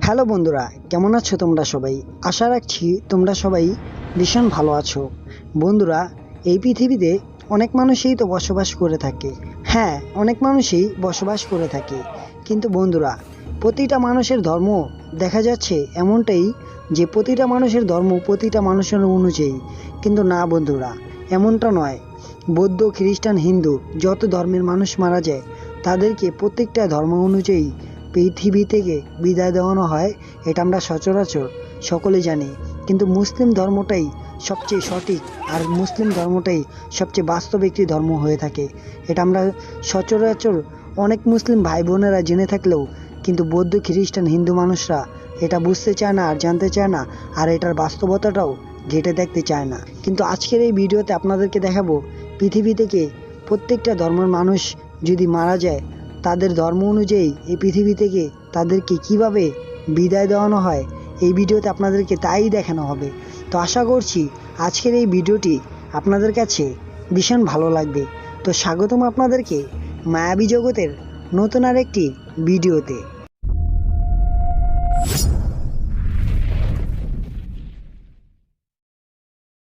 Hello বন্ধুরা, কেমন আছো তোমরা সবাই? আশা রাখছি তোমরা সবাই ভীষণ ভালো আছো। বন্ধুরা, এই পৃথিবীতে অনেক মানুষই তো বসবাস করে থাকে। হ্যাঁ অনেক মানুষই বসবাস করে থাকে। কিন্তু বন্ধুরা, প্রতিটা মানুষের ধর্ম দেখা যাচ্ছে এমনটাই যে প্রতিটা মানুষের ধর্ম প্রতিটা মানুষের অনুযায়ী। কিন্তু না বন্ধুরা, এমনটা নয়। বৌদ্ধ, খ্রিস্টান, হিন্দু যত ধর্মের মানুষ মারা যায়, তাদেরকে প্রত্যেকটা ধর্ম অনুযায়ী পৃথিবী থেকে বিদায় দেওয়ানো হয়, এটা আমরা সচরাচর সকলে জানি। কিন্তু মুসলিম ধর্মটাই সবচেয়ে সঠিক আর মুসলিম ধর্মটাই সবচেয়ে বাস্তব একটি ধর্ম হয়ে থাকে। এটা আমরা সচরাচর অনেক মুসলিম ভাই বোনেরা জেনে থাকলেও, কিন্তু বৌদ্ধ খ্রিস্টান হিন্দু মানুষরা এটা বুঝতে চায় না আর জানতে চায় না, আর এটার বাস্তবতাটাও ঘেটে দেখতে চায় না। কিন্তু আজকের এই ভিডিওতে আপনাদেরকে দেখাবো, পৃথিবী থেকে প্রত্যেকটা ধর্মের মানুষ যদি মারা যায় তাদের ধর্ম অনুযায়ী এই পৃথিবী থেকে তাদেরকে কীভাবে বিদায় দেওয়ানো হয়, এই ভিডিওতে আপনাদেরকে তাই দেখানো হবে। তো আশা করছি আজকের এই ভিডিওটি আপনাদের কাছে ভীষণ ভালো লাগবে। তো স্বাগতম আপনাদেরকে মায়াবী জগতের নতুন আর একটি ভিডিওতে।